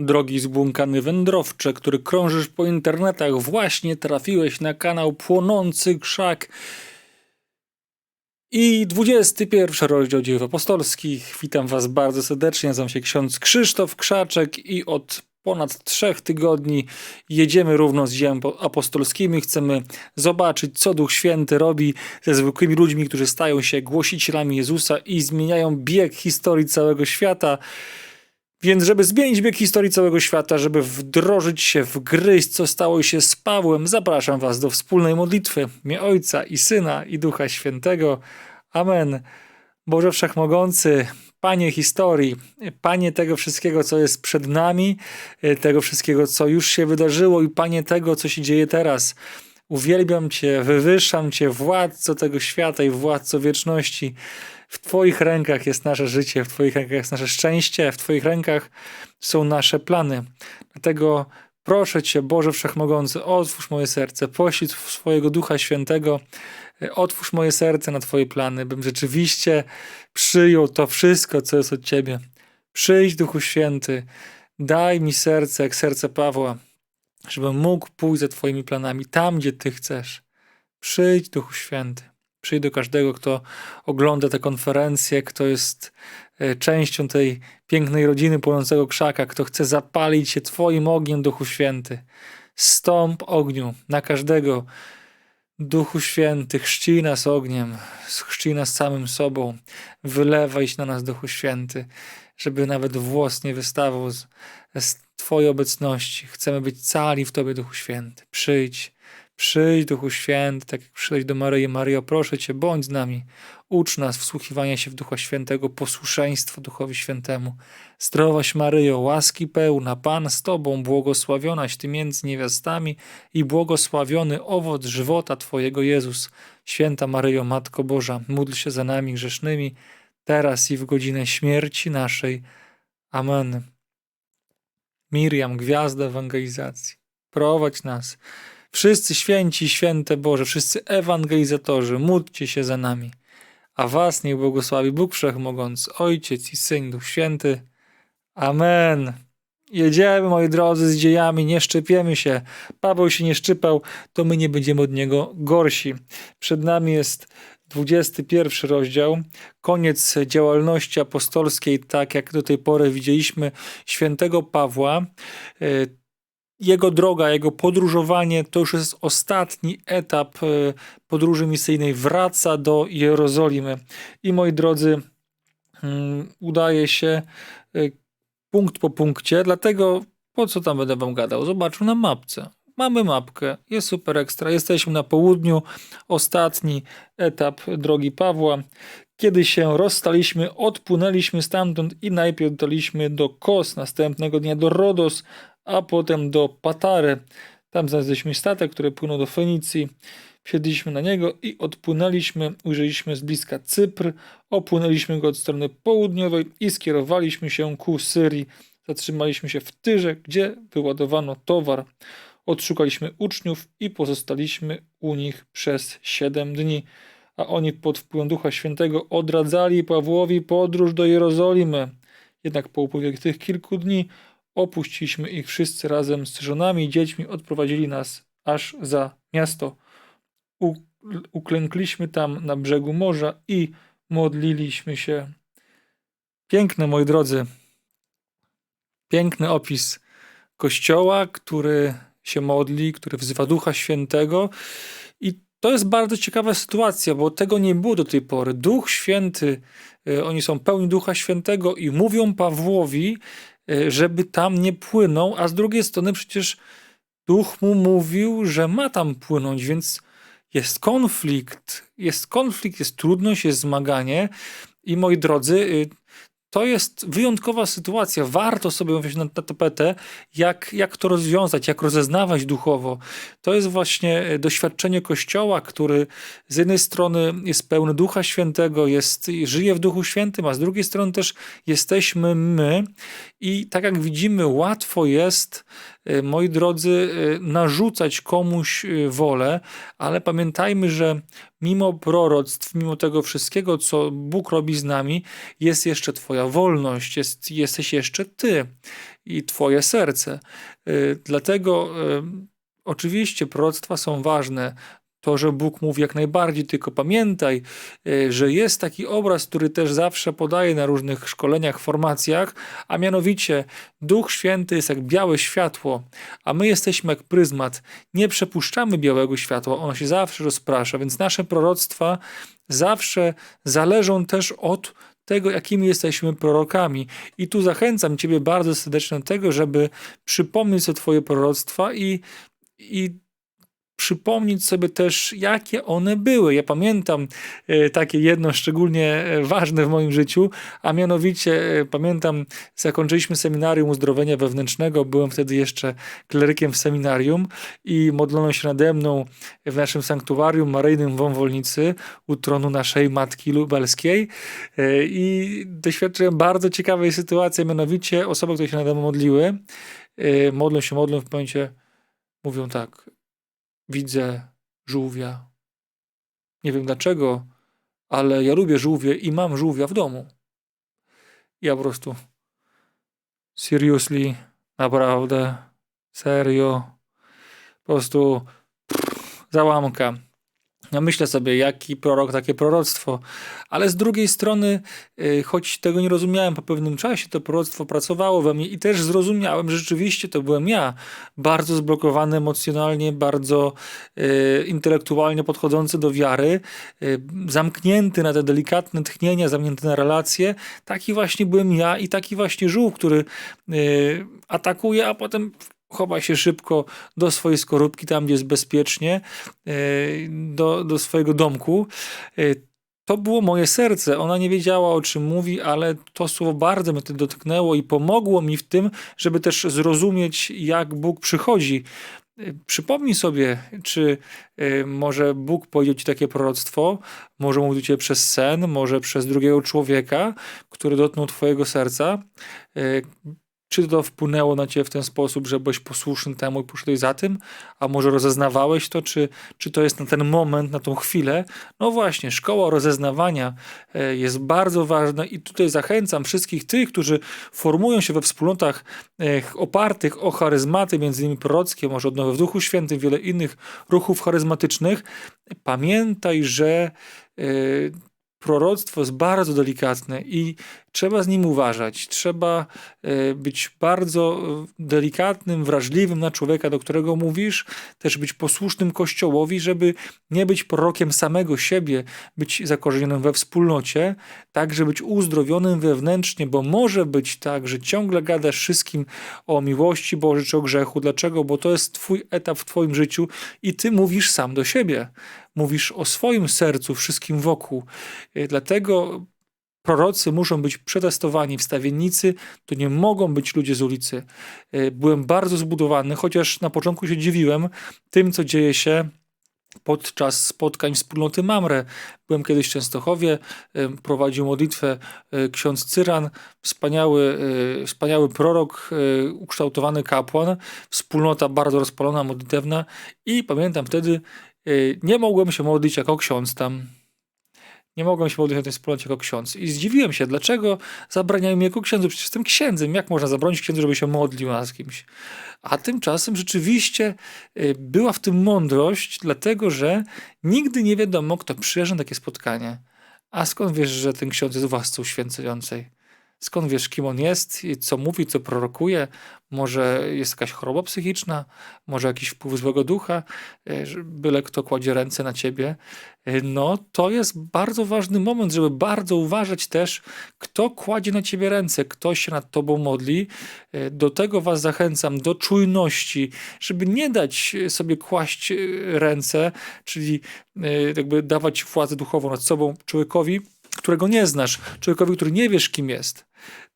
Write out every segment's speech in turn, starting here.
Drogi zbłąkany wędrowcze, który krążysz po internetach, właśnie trafiłeś na kanał Płonący Krzak i 21 rozdział Dziejów Apostolskich. Witam Was bardzo serdecznie, nazywam się ksiądz Krzysztof Krzaczek i od ponad trzech tygodni jedziemy równo z dziełem apostolskimi. Chcemy zobaczyć, co Duch Święty robi ze zwykłymi ludźmi, którzy stają się głosicielami Jezusa i zmieniają bieg historii całego świata. Więc, żeby zmienić bieg historii całego świata, żeby wdrożyć się, wgryźć, co stało się z Pawłem, zapraszam Was do wspólnej modlitwy. Mnie Ojca i Syna i Ducha Świętego. Amen. Boże Wszechmogący, Panie historii, Panie tego wszystkiego, co jest przed nami, tego wszystkiego, co już się wydarzyło i Panie tego, co się dzieje teraz. Uwielbiam Cię, wywyższam Cię, władco tego świata i władco wieczności. W Twoich rękach jest nasze życie, w Twoich rękach jest nasze szczęście, w Twoich rękach są nasze plany. Dlatego proszę Cię, Boże Wszechmogący, otwórz moje serce, poślij swojego Ducha Świętego, otwórz moje serce na Twoje plany, bym rzeczywiście przyjął to wszystko, co jest od Ciebie. Przyjdź, Duchu Święty, daj mi serce, jak serce Pawła, żebym mógł pójść za Twoimi planami tam, gdzie Ty chcesz. Przyjdź, Duchu Święty. Przyjdź do każdego, kto ogląda tę konferencję, kto jest e, częścią tej pięknej rodziny płonącego krzaka, kto chce zapalić się Twoim ogniem, Duchu Święty. Stąp ogniu na każdego. Duchu Święty, chrzcij nas ogniem, chrzcij nas samym sobą. Wylewaj się na nas, Duchu Święty, żeby nawet włos nie wystawał z, z Twojej obecności. Chcemy być cali w Tobie, Duchu Święty. Przyjdź Przyjdź, Duchu Święty, tak jak przyszedłeś do Maryi. Mario, proszę Cię, bądź z nami. Ucz nas wsłuchiwania się w Ducha Świętego, posłuszeństwo Duchowi Świętemu. Zdrowaś Maryjo, łaski pełna, Pan z Tobą, błogosławionaś Ty między niewiastami i błogosławiony owoc żywota Twojego Jezus. Święta Maryjo, Matko Boża, módl się za nami grzesznymi, teraz i w godzinę śmierci naszej. Amen. Miriam, gwiazda ewangelizacji, prowadź nas Wszyscy święci, święte Boże, wszyscy ewangelizatorzy, módlcie się za nami. A was niech błogosławi Bóg Wszechmogący, Ojciec i Syn, Duch Święty. Amen. Jedziemy, moi drodzy, z dziejami, nie szczepiemy się. Paweł się nie szczypał, to my nie będziemy od niego gorsi. Przed nami jest 21 rozdział, koniec działalności apostolskiej, tak jak do tej pory widzieliśmy świętego Pawła jego droga, jego podróżowanie to już jest ostatni etap e, podróży misyjnej. Wraca do Jerozolimy. I moi drodzy, mm, udaje się e, punkt po punkcie, dlatego po co tam będę wam gadał? Zobaczył na mapce. Mamy mapkę, jest super ekstra. Jesteśmy na południu, ostatni etap drogi Pawła. Kiedy się rozstaliśmy, odpłynęliśmy stamtąd i najpierw dotarliśmy do Kos, następnego dnia do Rodos, a potem do Patary. Tam znaleźliśmy statek, który płynął do Fenicji. Wsiedliśmy na niego i odpłynęliśmy. Ujrzeliśmy z bliska Cypr, opłynęliśmy go od strony południowej i skierowaliśmy się ku Syrii. Zatrzymaliśmy się w Tyrze, gdzie wyładowano towar. Odszukaliśmy uczniów i pozostaliśmy u nich przez siedem dni. A oni pod wpływem Ducha Świętego odradzali Pawłowi podróż do Jerozolimy. Jednak po upływie tych kilku dni Opuściliśmy ich wszyscy razem z żonami i dziećmi, odprowadzili nas aż za miasto. U, uklękliśmy tam na brzegu morza i modliliśmy się. Piękne, moi drodzy, piękny opis kościoła, który się modli, który wzywa Ducha Świętego. I to jest bardzo ciekawa sytuacja, bo tego nie było do tej pory. Duch Święty, y, oni są pełni Ducha Świętego i mówią Pawłowi, żeby tam nie płynął, a z drugiej strony przecież duch mu mówił, że ma tam płynąć, więc jest konflikt, jest konflikt, jest trudność, jest zmaganie. I moi drodzy, y, to jest wyjątkowa sytuacja. Warto sobie wziąć na, na tapetę, jak, jak to rozwiązać, jak rozeznawać duchowo. To jest właśnie e, doświadczenie Kościoła, który z jednej strony jest pełny Ducha Świętego, jest, żyje w Duchu Świętym, a z drugiej strony też jesteśmy my. I tak jak widzimy, łatwo jest moi drodzy, y, narzucać komuś y, wolę, ale pamiętajmy, że mimo proroctw, mimo tego wszystkiego, co Bóg robi z nami, jest jeszcze Twoja wolność, jest, jesteś jeszcze Ty i Twoje serce. Dlatego oczywiście proroctwa są ważne, to, że Bóg mówi jak najbardziej, tylko pamiętaj, e, że jest taki obraz, który też zawsze podaje na różnych szkoleniach, formacjach, a mianowicie Duch Święty jest jak białe światło, a my jesteśmy jak pryzmat. Nie przepuszczamy białego światła, ono się zawsze rozprasza, więc nasze proroctwa zawsze zależą też od tego, jakimi jesteśmy prorokami. I tu zachęcam Ciebie bardzo serdecznie do tego, żeby przypomnieć sobie Twoje proroctwa i, i przypomnieć sobie też, jakie one były. Ja pamiętam e, takie jedno szczególnie e, ważne w moim życiu, a mianowicie e, pamiętam, zakończyliśmy seminarium uzdrowienia wewnętrznego, byłem wtedy jeszcze klerykiem w seminarium i modlono się nade mną w naszym sanktuarium maryjnym w Wąwolnicy u tronu naszej Matki Lubelskiej i doświadczyłem bardzo ciekawej sytuacji, mianowicie osoby, które się nade mną modliły, modlą się, modlą w momencie, mówią tak, widzę żółwia. Nie wiem dlaczego, ale ja lubię żółwie i mam żółwia w domu. Ja po prostu seriously, naprawdę, serio, po prostu pff, załamka. Ja myślę sobie, jaki prorok, takie proroctwo, ale z drugiej strony, y, choć tego nie rozumiałem po pewnym czasie, to proroctwo pracowało we mnie i też zrozumiałem, że rzeczywiście to byłem ja, bardzo zblokowany emocjonalnie, bardzo y, intelektualnie podchodzący do wiary, y, zamknięty na te delikatne tchnienia, zamknięty na relacje. Taki właśnie byłem ja i taki właśnie żółw, który atakuje, a potem chowa się szybko do swojej skorupki, tam gdzie jest bezpiecznie, e, do, do swojego domku. E, to było moje serce. Ona nie wiedziała o czym mówi, ale to słowo bardzo mnie dotknęło i pomogło mi w tym, żeby też zrozumieć, jak Bóg przychodzi. E, przypomnij sobie, czy może Bóg powiedział ci takie proroctwo, może mówił cię przez sen, może przez drugiego człowieka, który dotknął twojego serca. Czy to wpłynęło na ciebie w ten sposób, że byłeś posłuszny temu i poszedłeś za tym? A może rozeznawałeś to? Czy, czy to jest na ten moment, na tą chwilę? No właśnie, szkoła rozeznawania e, jest bardzo ważna i tutaj zachęcam wszystkich tych, którzy formują się we wspólnotach e, opartych o charyzmaty, między innymi prorockie, może odnowy w Duchu Świętym, wiele innych ruchów charyzmatycznych. Pamiętaj, że e, proroctwo jest bardzo delikatne i trzeba z nim uważać. Trzeba e, być bardzo e, delikatnym, wrażliwym na człowieka, do którego mówisz, też być posłusznym Kościołowi, żeby nie być prorokiem samego siebie, być zakorzenionym we wspólnocie, także być uzdrowionym wewnętrznie, bo może być tak, że ciągle gadasz wszystkim o miłości Bożej czy o grzechu. Dlaczego? Bo to jest twój etap w twoim życiu i ty mówisz sam do siebie. Mówisz o swoim sercu, wszystkim wokół. E, dlatego prorocy muszą być przetestowani, wstawiennicy to nie mogą być ludzie z ulicy. E, byłem bardzo zbudowany, chociaż na początku się dziwiłem tym, co dzieje się podczas spotkań wspólnoty Mamre. Byłem kiedyś w Częstochowie, e, prowadził modlitwę e, ksiądz Cyran, wspaniały, wspaniały prorok, ukształtowany kapłan, wspólnota bardzo rozpalona, modlitewna i pamiętam wtedy, nie mogłem się modlić jako ksiądz tam nie mogłem się modlić na tej wspólnocie jako ksiądz. I zdziwiłem się, dlaczego zabraniają mi jako księdzu. Przecież jestem księdzem. Jak można zabronić księdzu, żeby się modlił z kimś? A tymczasem rzeczywiście y, była w tym mądrość, dlatego że nigdy nie wiadomo, kto przyjeżdża na takie spotkanie. A skąd wiesz, że ten ksiądz jest włascą święcającej? Skąd wiesz, kim on jest, co mówi, co prorokuje? Może jest jakaś choroba psychiczna, może jakiś wpływ złego ducha, e, byle kto kładzie ręce na ciebie. E, no, to jest bardzo ważny moment, żeby bardzo uważać też, kto kładzie na ciebie ręce, kto się nad tobą modli. E, do tego was zachęcam, do czujności, żeby nie dać sobie kłaść ręce, czyli jakby dawać władzę duchową nad sobą człowiekowi, którego nie znasz, człowiekowi, który nie wiesz, kim jest.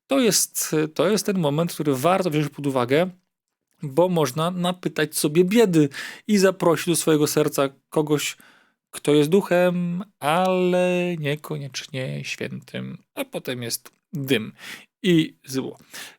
To jest, to jest ten moment, który warto wziąć pod uwagę, bo można napytać sobie biedy i zaprosić do swojego serca kogoś, kto jest duchem, ale niekoniecznie świętym, a potem jest dym i zło.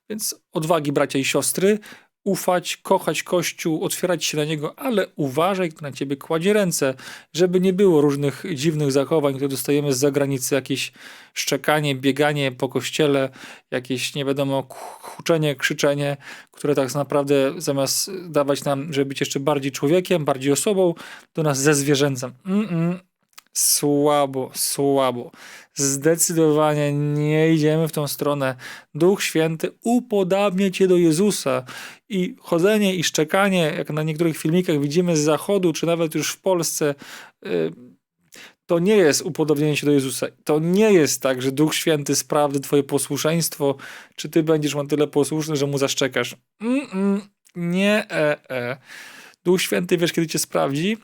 Więc odwagi, bracia i siostry, ufać, kochać Kościół, otwierać się na niego, ale uważaj, kto na ciebie kładzie ręce, żeby nie było różnych dziwnych zachowań, które dostajemy z zagranicy, jakieś szczekanie, bieganie po kościele, jakieś nie wiadomo, huczenie, krzyczenie, które tak naprawdę zamiast dawać nam, żeby być jeszcze bardziej człowiekiem, bardziej osobą, to nas zezwierzęcam. Mm -mm. Słabo, słabo. Zdecydowanie nie idziemy w tą stronę. Duch Święty upodabnia cię do Jezusa. I chodzenie i szczekanie, jak na niektórych filmikach widzimy z zachodu, czy nawet już w Polsce, y, to nie jest upodobnienie się do Jezusa. To nie jest tak, że Duch Święty sprawdzi twoje posłuszeństwo, czy ty będziesz mu tyle posłuszny, że mu zaszczekasz. Mm -mm, nie, e, e. Duch Święty, wiesz, kiedy cię sprawdzi?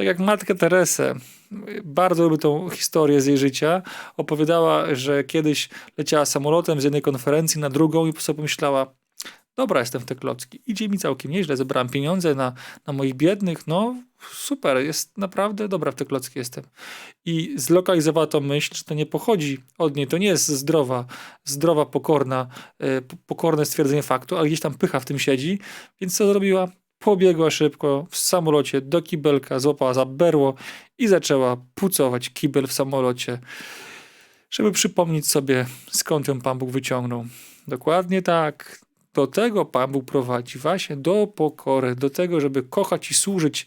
Tak jak Matkę Teresę, bardzo lubię tą historię z jej życia, opowiadała, że kiedyś leciała samolotem z jednej konferencji na drugą i sobie pomyślała, dobra, jestem w te klocki, idzie mi całkiem nieźle, zebrałam pieniądze na, na moich biednych, no super, jest naprawdę dobra w te klocki jestem. I zlokalizowała tą myśl, że to nie pochodzi od niej, to nie jest zdrowa, zdrowa, pokorna, yy, pokorne stwierdzenie faktu, a gdzieś tam pycha w tym siedzi, więc co zrobiła? Pobiegła szybko w samolocie do kibelka, złapała za berło i zaczęła pucować kibel w samolocie, żeby przypomnieć sobie, skąd ją Pan Bóg wyciągnął. Dokładnie tak. Do tego Pan Bóg prowadzi właśnie do pokory, do tego, żeby kochać i służyć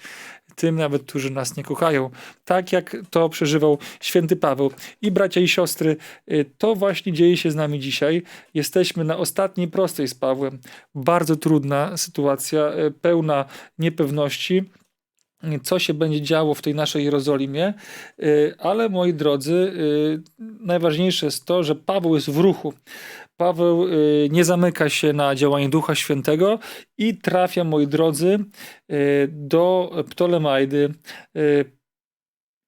tym nawet, którzy nas nie kochają. Tak jak to przeżywał święty Paweł. I bracia i siostry, y, to właśnie dzieje się z nami dzisiaj. Jesteśmy na ostatniej prostej z Pawłem. Bardzo trudna sytuacja, y, pełna niepewności co się będzie działo w tej naszej Jerozolimie, y, ale moi drodzy, najważniejsze jest to, że Paweł jest w ruchu. Paweł y, nie zamyka się na działanie Ducha Świętego i trafia, moi drodzy, y, do Ptolemaidy. Y,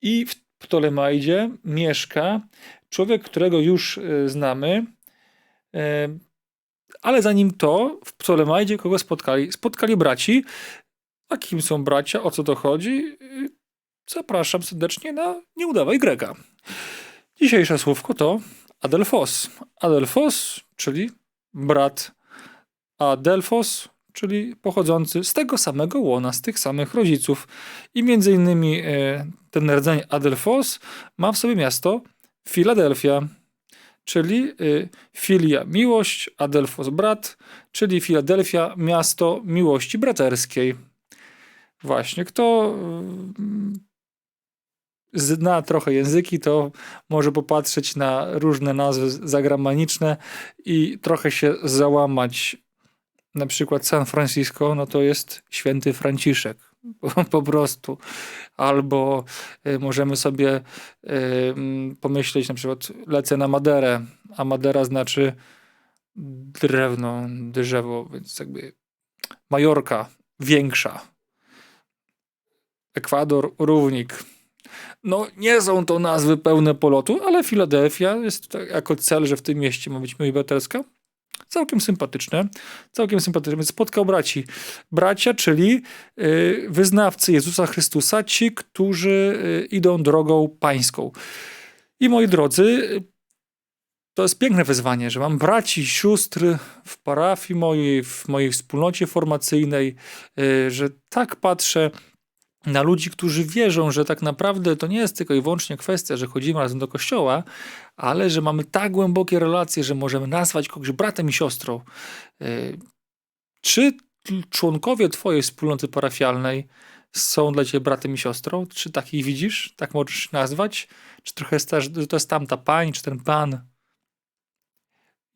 I w Ptolemaidzie mieszka człowiek, którego już znamy, ale zanim to, w Ptolemaidzie kogo spotkali? Spotkali braci. A kim są bracia? O co to chodzi? Zapraszam serdecznie na Nie udawaj Grega. Dzisiejsze słówko to Adelfos. Adelfos, czyli brat Adelfos, czyli pochodzący z tego samego łona, z tych samych rodziców. I między innymi e, ten rdzeń Adelfos ma w sobie miasto Filadelfia, czyli e, filia miłość, Adelfos brat, czyli Filadelfia miasto miłości braterskiej. Właśnie, kto zna trochę języki, to może popatrzeć na różne nazwy zagraniczne i trochę się załamać. Na przykład San Francisco, no to jest święty Franciszek. Po, prostu. Albo y, możemy sobie y, pomyśleć, na przykład lecę na Maderę, a Madera znaczy drewno, drzewo, więc jakby Majorka większa. Ekwador, równik no nie są to nazwy pełne polotu, ale Filadelfia jest tak jako cel, że w tym mieście ma być braterska. Całkiem sympatyczne, całkiem sympatyczne. Więc spotkał braci. Bracia, czyli y, wyznawcy Jezusa Chrystusa, ci, którzy y, idą drogą pańską. I moi drodzy, to jest piękne wyzwanie, że mam braci, sióstr w parafii mojej, w mojej wspólnocie formacyjnej, y, że tak patrzę na ludzi, którzy wierzą, że tak naprawdę to nie jest tylko i wyłącznie kwestia, że chodzimy razem do kościoła, ale że mamy tak głębokie relacje, że możemy nazwać kogoś bratem i siostrą. Y, czy członkowie Twojej wspólnoty parafialnej są dla Ciebie bratem i siostrą? Czy takich widzisz? Tak możesz nazwać? Czy trochę jest, to jest tamta pani, czy ten pan?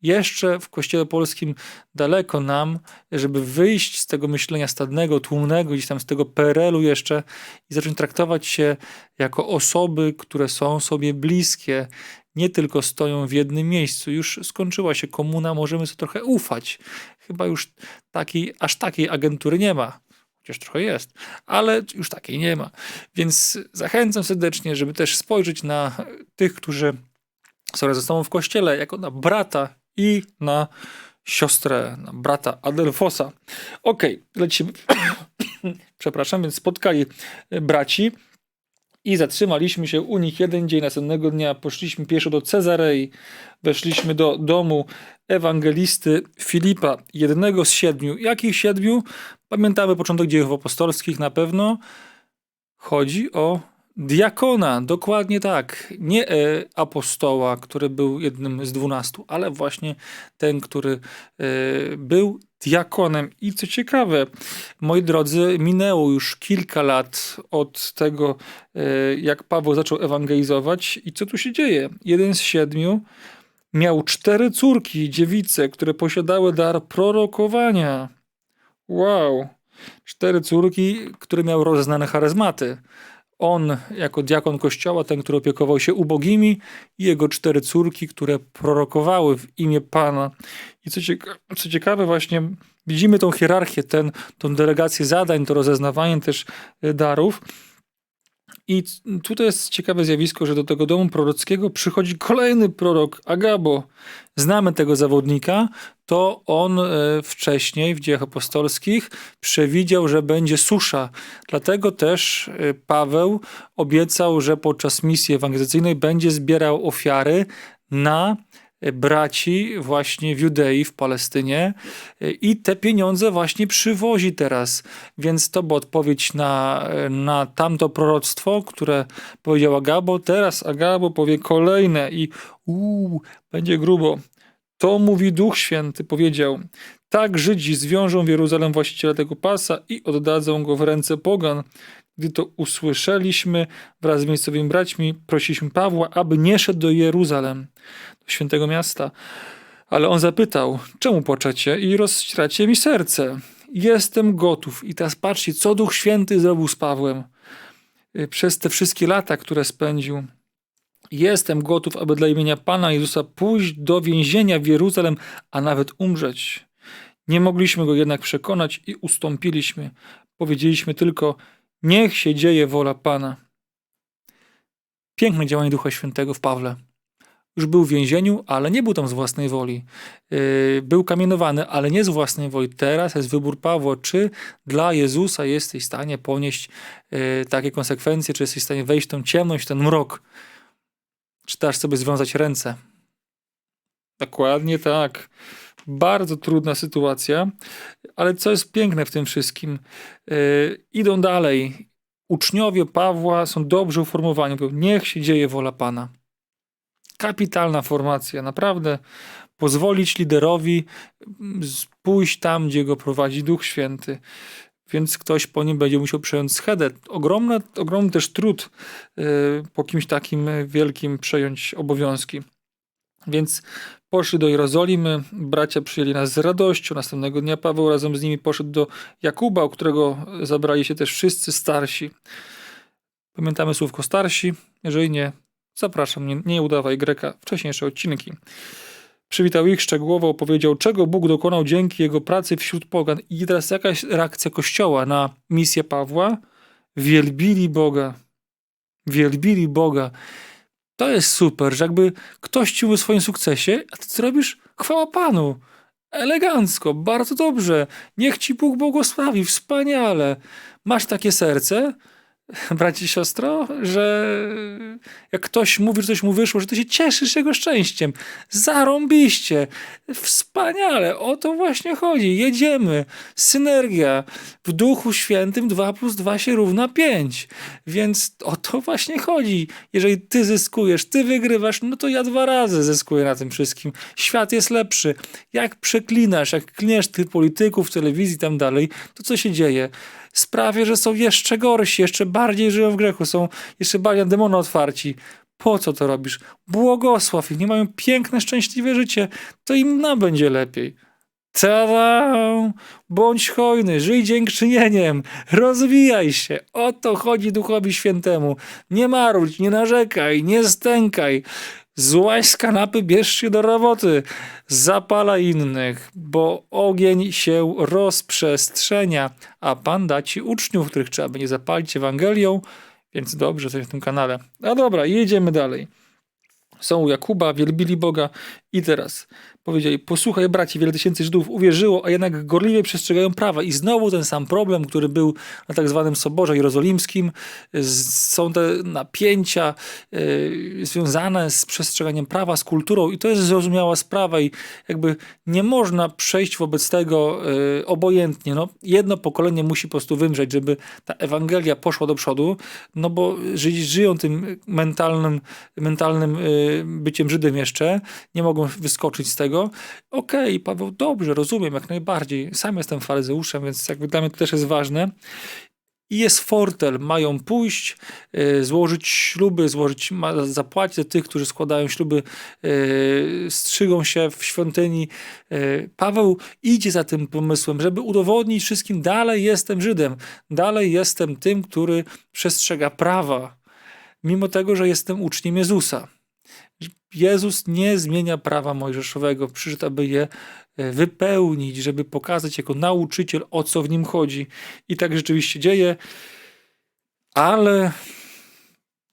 Jeszcze w Kościele Polskim daleko nam, żeby wyjść z tego myślenia stadnego, tłumnego, gdzieś tam z tego PRL-u jeszcze i zacząć traktować się jako osoby, które są sobie bliskie, nie tylko stoją w jednym miejscu. Już skończyła się komuna, możemy sobie trochę ufać. Chyba już takiej, aż takiej agentury nie ma. Chociaż trochę jest, ale już takiej nie ma. Więc zachęcam serdecznie, żeby też spojrzeć na tych, którzy są ze sobą w kościele, jako na brata i na siostrę, na brata Adelfosa. Ok, lecimy. Przepraszam, więc spotkali braci I zatrzymaliśmy się u nich jeden dzień. Następnego dnia poszliśmy pieszo do Cezarei. Weszliśmy do domu ewangelisty Filipa, jednego z siedmiu. Jakich siedmiu? Pamiętamy początek dziejów apostolskich na pewno. Chodzi o diakona, dokładnie tak. Nie e, apostoła, który był jednym z dwunastu, ale właśnie ten, który e, był diakonem. I co ciekawe, moi drodzy, minęło już kilka lat od tego, e, jak Paweł zaczął ewangelizować. I co tu się dzieje? Jeden z siedmiu miał cztery córki, dziewice, które posiadały dar prorokowania. Wow! Cztery córki, które miały rozeznane charyzmaty. On, jako diakon kościoła, ten, który opiekował się ubogimi, i jego cztery córki, które prorokowały w imię Pana. I co, cieka co ciekawe, właśnie widzimy tą hierarchię, ten, tą delegację zadań, to rozeznawanie też y, darów. I tutaj jest ciekawe zjawisko, że do tego domu prorockiego przychodzi kolejny prorok, Agabo. Znamy tego zawodnika, to on e, wcześniej w dziejach apostolskich przewidział, że będzie susza. Dlatego też e, Paweł obiecał, że podczas misji ewangelizacyjnej będzie zbierał ofiary na braci właśnie w Judei, w Palestynie i te pieniądze właśnie przywozi teraz. Więc to była odpowiedź na, na tamto proroctwo, które powiedział Agabo. Teraz Agabo powie kolejne i uuu, będzie grubo. To mówi Duch Święty, powiedział. Tak Żydzi zwiążą w Jeruzalem właściciela tego pasa i oddadzą go w ręce pogan. Gdy to usłyszeliśmy wraz z miejscowymi braćmi, prosiliśmy Pawła, aby nie szedł do Jeruzalem, do świętego miasta. Ale on zapytał, czemu płaczecie i rozścieracie mi serce? Jestem gotów. I teraz patrzcie, co Duch Święty zrobił z Pawłem y, przez te wszystkie lata, które spędził. Jestem gotów, aby dla imienia Pana Jezusa pójść do więzienia w Jeruzalem, a nawet umrzeć. Nie mogliśmy go jednak przekonać i ustąpiliśmy. Powiedzieliśmy tylko, Niech się dzieje wola Pana. Piękne działanie Ducha Świętego w Pawle. Już był w więzieniu, ale nie był tam z własnej woli. Yy, był kamienowany, ale nie z własnej woli. Teraz jest wybór Pawła, czy dla Jezusa jesteś w stanie ponieść yy, takie konsekwencje, czy jesteś w stanie wejść w tą ciemność, ten mrok. Czy dasz sobie związać ręce. Dokładnie tak. Bardzo trudna sytuacja, ale co jest piękne w tym wszystkim, yy, idą dalej. Uczniowie Pawła są dobrze uformowani, mówią, niech się dzieje wola Pana. Kapitalna formacja, naprawdę pozwolić liderowi mm, pójść tam, gdzie go prowadzi Duch Święty. Więc ktoś po nim będzie musiał przejąć schedę. Ogromny, ogromny też trud yy, po kimś takim wielkim przejąć obowiązki. Więc poszli do Jerozolimy, bracia przyjęli nas z radością. Następnego dnia Paweł razem z nimi poszedł do Jakuba, u którego zabrali się też wszyscy starsi. Pamiętamy słówko starsi? Jeżeli nie, zapraszam, nie, nie udawaj Greka, wcześniejsze odcinki. Przywitał ich szczegółowo, opowiedział, czego Bóg dokonał dzięki jego pracy wśród pogan. I teraz jakaś reakcja Kościoła na misję Pawła? Wielbili Boga. Wielbili Boga. To jest super, że jakby ktoś ci mówi o swoim sukcesie, a ty co robisz? Chwała Panu. Elegancko, bardzo dobrze. Niech ci Bóg błogosławi, wspaniale. Masz takie serce, bracie i siostro, że jak ktoś mówi, że coś mu wyszło, że ty się cieszysz jego szczęściem. Zarąbiście. Wspaniale. O to właśnie chodzi. Jedziemy. Synergia. W Duchu Świętym 2 plus 2 się równa 5. Więc o to właśnie chodzi. Jeżeli ty zyskujesz, ty wygrywasz, no to ja dwa razy zyskuję na tym wszystkim. Świat jest lepszy. Jak przeklinasz, jak klniesz tych polityków, telewizji tam dalej, to co się dzieje? Sprawia, że są jeszcze gorsi, jeszcze bardziej żyją w grzechu, są jeszcze bardziej demona otwarci. Po co to robisz? Błogosław ich, nie mają piękne, szczęśliwe życie, to im nam będzie lepiej. Tada! Bądź hojny, żyj dziękczynieniem, rozwijaj się. O to chodzi Duchowi Świętemu. Nie marudź, nie narzekaj, nie stękaj. Złaź z kanapy, bierz się do roboty. Zapala innych, bo ogień się rozprzestrzenia, a Pan da ci uczniów, których trzeba będzie zapalić Ewangelią, więc dobrze, coś w tym kanale. A dobra, jedziemy dalej. Są u Jakuba, wielbili Boga I teraz powiedzieli, posłuchaj braci, wiele tysięcy Żydów uwierzyło, a jednak gorliwie przestrzegają prawa. I znowu ten sam problem, który był na tak zwanym Soborze Jerozolimskim. Są te napięcia yy, związane z przestrzeganiem prawa, z kulturą i to jest zrozumiała sprawa i jakby nie można przejść wobec tego yy, obojętnie. No, jedno pokolenie musi po prostu wymrzeć, żeby ta Ewangelia poszła do przodu, no bo Żydzi żyją tym mentalnym, mentalnym yy, byciem Żydem jeszcze, nie mogą wyskoczyć z tego. Okej, okay, Paweł, dobrze, rozumiem, jak najbardziej. Sam jestem faryzeuszem, więc jakby dla mnie to też jest ważne. I jest fortel, mają pójść, y, złożyć śluby, złożyć, zapłacić za tych, którzy składają śluby, y, strzygą się w świątyni. Y, Paweł idzie za tym pomysłem, żeby udowodnić wszystkim, dalej jestem Żydem, dalej jestem tym, który przestrzega prawa, mimo tego, że jestem uczniem Jezusa. Jezus nie zmienia prawa mojżeszowego, przyszedł, aby je e, wypełnić, żeby pokazać jako nauczyciel, o co w nim chodzi. I tak rzeczywiście dzieje, ale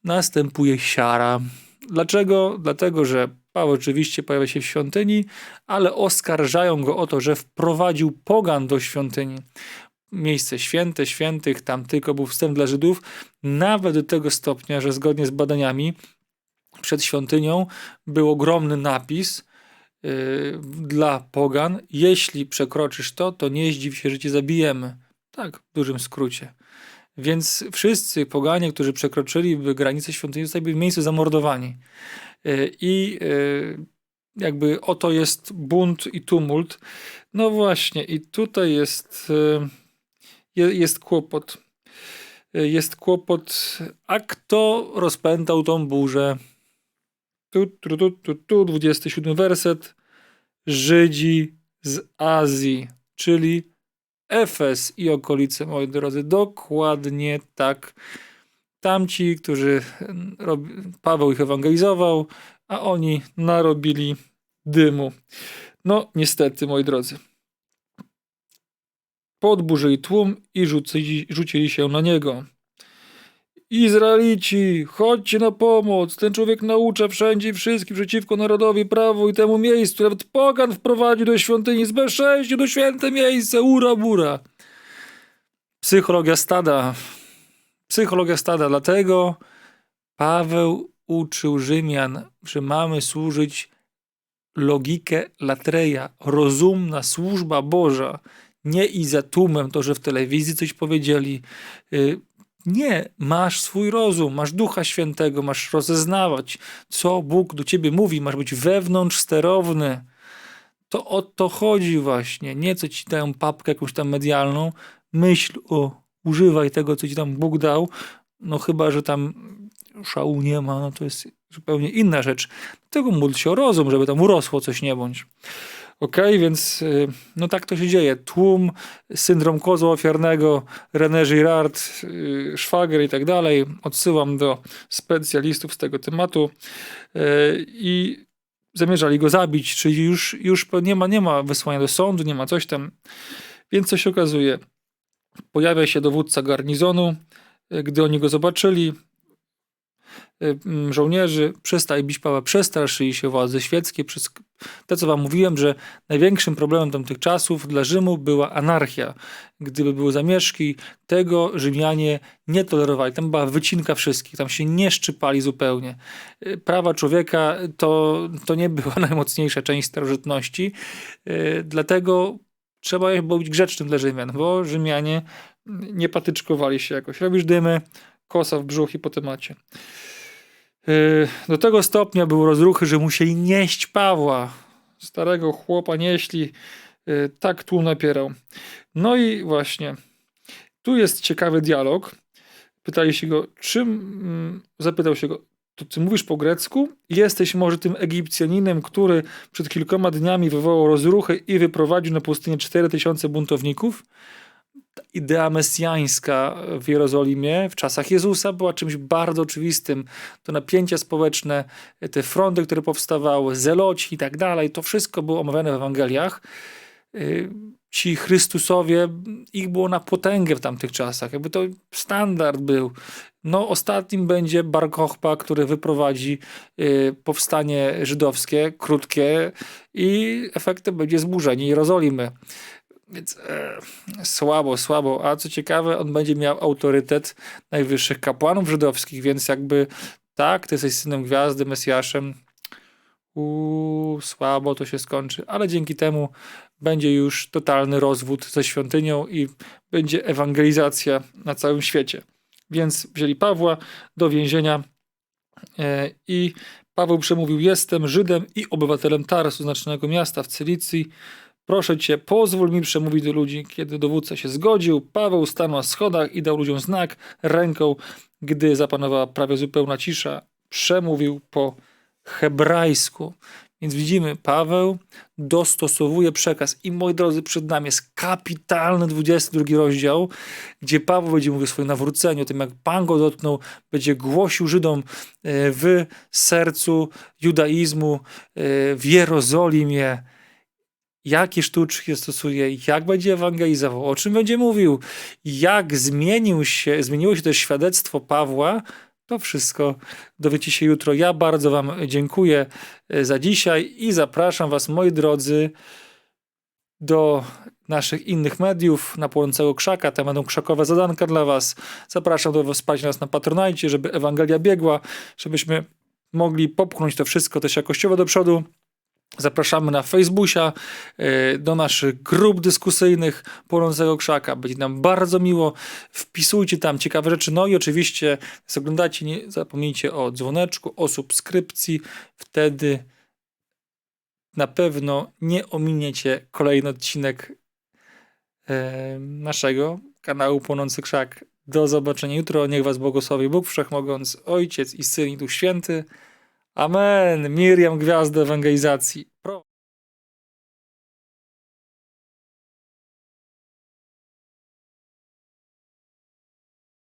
następuje siara. Dlaczego? Dlatego, że Paweł oczywiście pojawia się w świątyni, ale oskarżają go o to, że wprowadził pogan do świątyni. Miejsce święte, świętych, tam tylko był wstęp dla Żydów, nawet do tego stopnia, że zgodnie z badaniami przed świątynią był ogromny napis yy, dla pogan. Jeśli przekroczysz to, to nie zdziw się, że cię zabijemy. Tak, w dużym skrócie. Więc wszyscy poganie, którzy przekroczyli granicę świątyni, zostali w miejscu zamordowani. Yy, I yy, jakby oto jest bunt i tumult. No właśnie, i tutaj jest, yy, jest kłopot. Jest kłopot, a kto rozpętał tą burzę? Tu, tu, tu, tu, tu, 27 werset. Żydzi z Azji, czyli Efes i okolice, moi drodzy. Dokładnie tak. Tamci, którzy robi, Paweł ich ewangelizował, a oni narobili dymu. No, niestety, moi drodzy. Podburzyli tłum i rzucili, rzucili się na niego. Izraelici, chodźcie na pomoc. Ten człowiek naucza wszędzie i wszystkim przeciwko narodowi, prawu i temu miejscu. Nawet pogan wprowadził do świątyni z B6 do święte miejsce. Ura bura. Psychologia stada. Psychologia stada. Dlatego Paweł uczył Rzymian, że mamy służyć logikę latreja, rozumna służba Boża, nie i za tłumem, to, że w telewizji coś powiedzieli, y, nie, masz swój rozum, masz Ducha Świętego, masz rozeznawać, co Bóg do ciebie mówi, masz być wewnątrz sterowny. To o to chodzi właśnie, nie co ci dają papkę jakąś tam medialną. Myśl o, używaj tego, co ci tam Bóg dał, no chyba, że tam szału nie ma, no to jest zupełnie inna rzecz. Dlatego módl się o rozum, żeby tam urosło coś nie bądź. Ok, więc y, no tak to się dzieje. Tłum, syndrom kozła ofiarnego, René Girard, y, Szwager i tak dalej. Odsyłam do specjalistów z tego tematu. Y, I zamierzali go zabić, czyli już, już nie, ma, nie ma wysłania do sądu, nie ma coś tam. Więc co się okazuje? Pojawia się dowódca garnizonu. Gdy oni go zobaczyli, żołnierzy przestali bić Pawła, przestraszyli się władze świeckie. Przez to, co wam mówiłem, że największym problemem tamtych czasów dla Rzymu była anarchia. Gdyby były zamieszki, tego Rzymianie nie tolerowali. Tam była wycinka wszystkich, tam się nie szczypali zupełnie. Y, prawa człowieka to, to nie była najmocniejsza część starożytności, y, dlatego trzeba być grzecznym dla Rzymian, bo Rzymianie nie patyczkowali się jakoś. Robisz dymy, kosa w brzuch i po temacie. Yy, do tego stopnia był rozruchy, że musieli nieść Pawła. Starego chłopa nieśli, yy, tak tłum napierał. No i właśnie, tu jest ciekawy dialog. Pytali się go, czym, mm, zapytał się go, to ty mówisz po grecku? Jesteś może tym Egipcjaninem, który przed kilkoma dniami wywołał rozruchy i wyprowadził na pustynię 4000 buntowników? Idea mesjańska w Jerozolimie w czasach Jezusa była czymś bardzo oczywistym. To napięcia społeczne, te fronty, które powstawały, zeloci i tak dalej, to wszystko było omawiane w Ewangeliach. Y, ci Chrystusowie, ich było na potęgę w tamtych czasach. Jakby to standard był. No, ostatnim będzie Bar Kochba, który wyprowadzi y, powstanie żydowskie, krótkie i efektem będzie zburzenie Jerozolimy. Więc e, słabo, słabo. A co ciekawe, on będzie miał autorytet najwyższych kapłanów żydowskich, więc jakby tak, ty jesteś synem gwiazdy, Mesjaszem. Uuu, słabo to się skończy, ale dzięki temu będzie już totalny rozwód ze świątynią i będzie ewangelizacja na całym świecie. Więc wzięli Pawła do więzienia e, i Paweł przemówił: Jestem Żydem i obywatelem Tarsu, znacznego miasta w Cylicji. Proszę cię, pozwól mi przemówić do ludzi. Kiedy dowódca się zgodził, Paweł stanął na schodach i dał ludziom znak ręką. Gdy zapanowała prawie zupełna cisza, przemówił po hebrajsku. Więc widzimy, Paweł dostosowuje przekaz. I moi drodzy, przed nami jest kapitalny 22 rozdział, gdzie Paweł będzie mówił o swoim nawróceniu, o tym jak Pan go dotknął, będzie głosił Żydom e, w sercu judaizmu, e, w Jerozolimie, jakie sztuczki stosuje, jak będzie ewangelizował, o czym będzie mówił, jak zmienił się, zmieniło się też świadectwo Pawła, to wszystko dowiecie się jutro. Ja bardzo Wam dziękuję e, za dzisiaj i zapraszam Was, moi drodzy, do naszych innych mediów, na Płonącego Krzaka. Tam będą krzakowe zadanka dla Was. Zapraszam do wsparcia nas na Patronajcie, żeby Ewangelia biegła, żebyśmy mogli popchnąć to wszystko też jakościowo do przodu. Zapraszamy na Facebooka, e, do naszych grup dyskusyjnych Płonącego Krzaka. Będzie nam bardzo miło. Wpisujcie tam ciekawe rzeczy. No i oczywiście, jak oglądacie, nie zapomnijcie o dzwoneczku, o subskrypcji. Wtedy na pewno nie ominiecie kolejny odcinek e, naszego kanału Płonący Krzak. Do zobaczenia jutro. Niech Was błogosławi Bóg Wszechmogąc, Ojciec i Syn i Duch Święty. Amen. Miriam, gwiazda ewangelizacji.